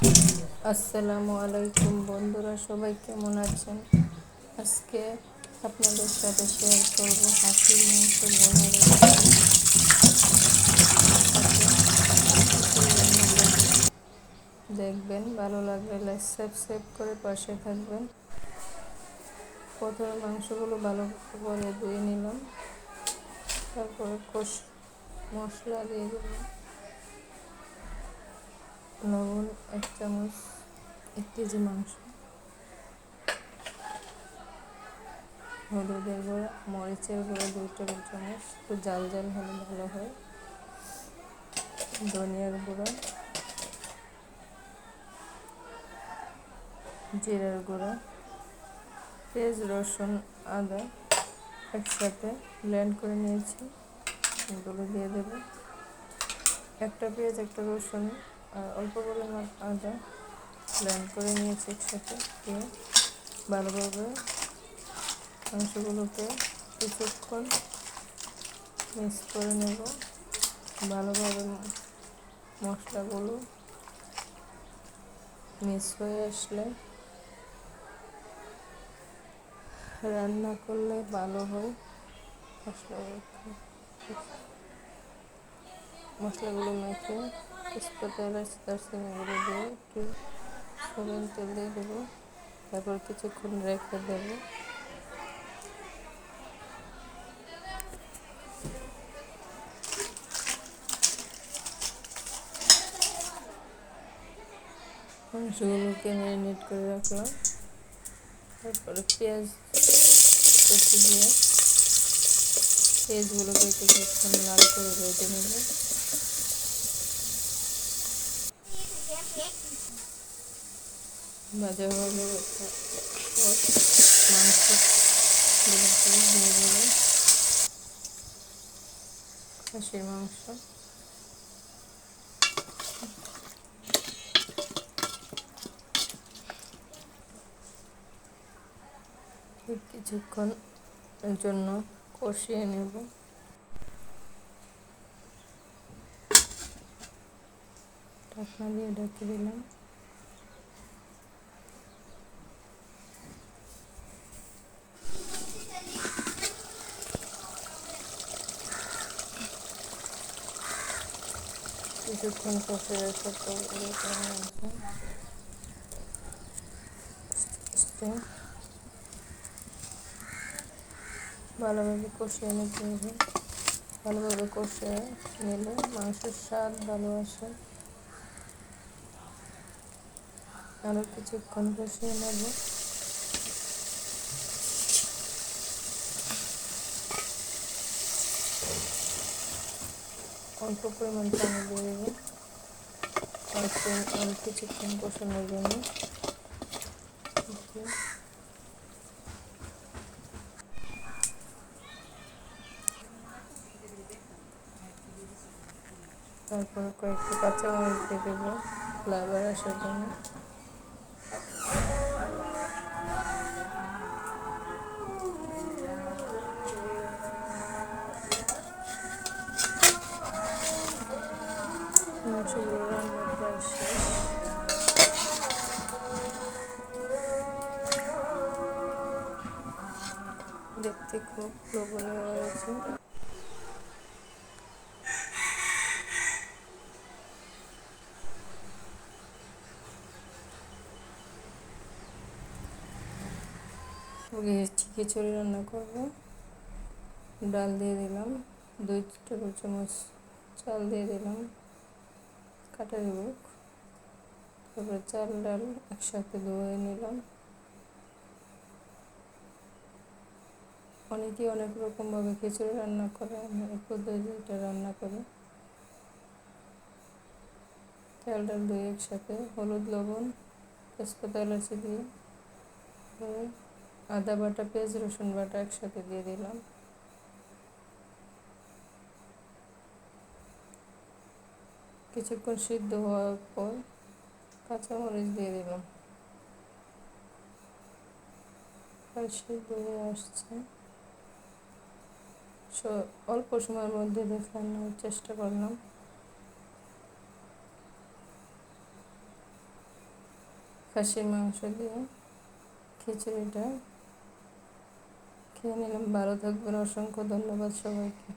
আসসালামু আলাইকুম বন্ধুরা, সবাই কেমন আছেন? আজকে আপনাদের সাথে শেয়ার করব হাসির মাংস বোনের দেখবেন, ভালো লাগলে লাইক সাবস্ক্রাইব করে পাশে থাকবেন। প্রথমে মাংসগুলো ভালো করে ধুয়ে নিলাম। তারপরে কষ মশলা দিয়ে দিলাম। লবণ এক চামচ এক কেজি মাংস। হলুদের গুঁড়া, মরিচের গুঁড়া দুই টেবিল চামচ একটু জাল জাল হলে ভালো হয়। ধনিয়ার গুঁড়া, জিরার গুঁড়া, পেঁয়াজ, রসুন, আদা একসাথে ব্লেন্ড করে নিয়েছি। এগুলো দিয়ে দেবো। একটা পেঁয়াজ, একটা রসুন অল্প পরিমাণ আদা ব্লেন্ড করে নিয়েছি একসাথে দিয়ে ভালোভাবে মাংসগুলোকে কিছুক্ষণ মিক্স করে নেব। ভালোভাবে মশলাগুলো মিক্স হয়ে আসলে রান্না করলে ভালো হয় মশলা মশলাগুলো মেখে তেজপাতা এলাচ দারচিনিগুলো দিয়ে একটু সরেন তেল দিয়ে দেবো, তারপর কিছুক্ষণ রেখে দেবো। মাংসগুলোকে ম্যারিনেট করে রাখলাম। তারপরে পেঁয়াজ কষে দিয়ে পেঁয়াজগুলোকে কিছুক্ষণ লাল করে ভেজে নেব। ভাজা হলে মাংস খাসির মাংস। কিছুক্ষণ জন্য কষিয়ে নেব। ঢাকনা দিয়ে ঢেকে দিলাম। কিছুক্ষণ কষে রেখে তো ভালোভাবে কষিয়ে নিতে হবে? ভালোভাবে কষে নিলে মাংসের স্বাদ ভালো আসে। আরও কিছুক্ষণ কষিয়ে নেব। অল্প পরিমাণ পানি দিয়ে দেবো। অল্প অল্প কিছুক্ষণ কষানোর জন্য। তারপর কয়েকটা কাঁচামরিচ দিয়ে দেবো ফ্লাভার আসার জন্য মাংসগুলো রান্না প্রায় শেষ। দেখতে খুব লোভনীয় হয়েছে খিচুড়ি রান্না করব ডাল দিয়ে দিলাম দুই টেবিল চামচ চাল দিয়ে দিলাম কাটা বুক তারপরে চাল, ডাল একসাথে ধুয়ে নিলাম। অনেকেই অনেক রকমভাবে খিচুড়ি রান্না করে, আমি এই পদ্ধতিটা রান্না করি। চাল, ডাল ধুয়ে একসাথে, হলুদ, লবণ, তেজপাতা, এলাচি দিয়ে, আদা বাটা, পেঁয়াজ, রসুন বাটা একসাথে দিয়ে দিলাম। কিছুক্ষণ সিদ্ধ হওয়ার পর কাঁচামরিচ দিয়ে দিলাম। সিদ্ধ হয়ে আসছে। অল্প সময়ের মধ্যে দেখানোর চেষ্টা করলাম। খাসির মাংস দিয়ে খিচুড়িটা খেয়ে নিলাম। ভালো থাকবেন। অসংখ্য ধন্যবাদ সবাইকে।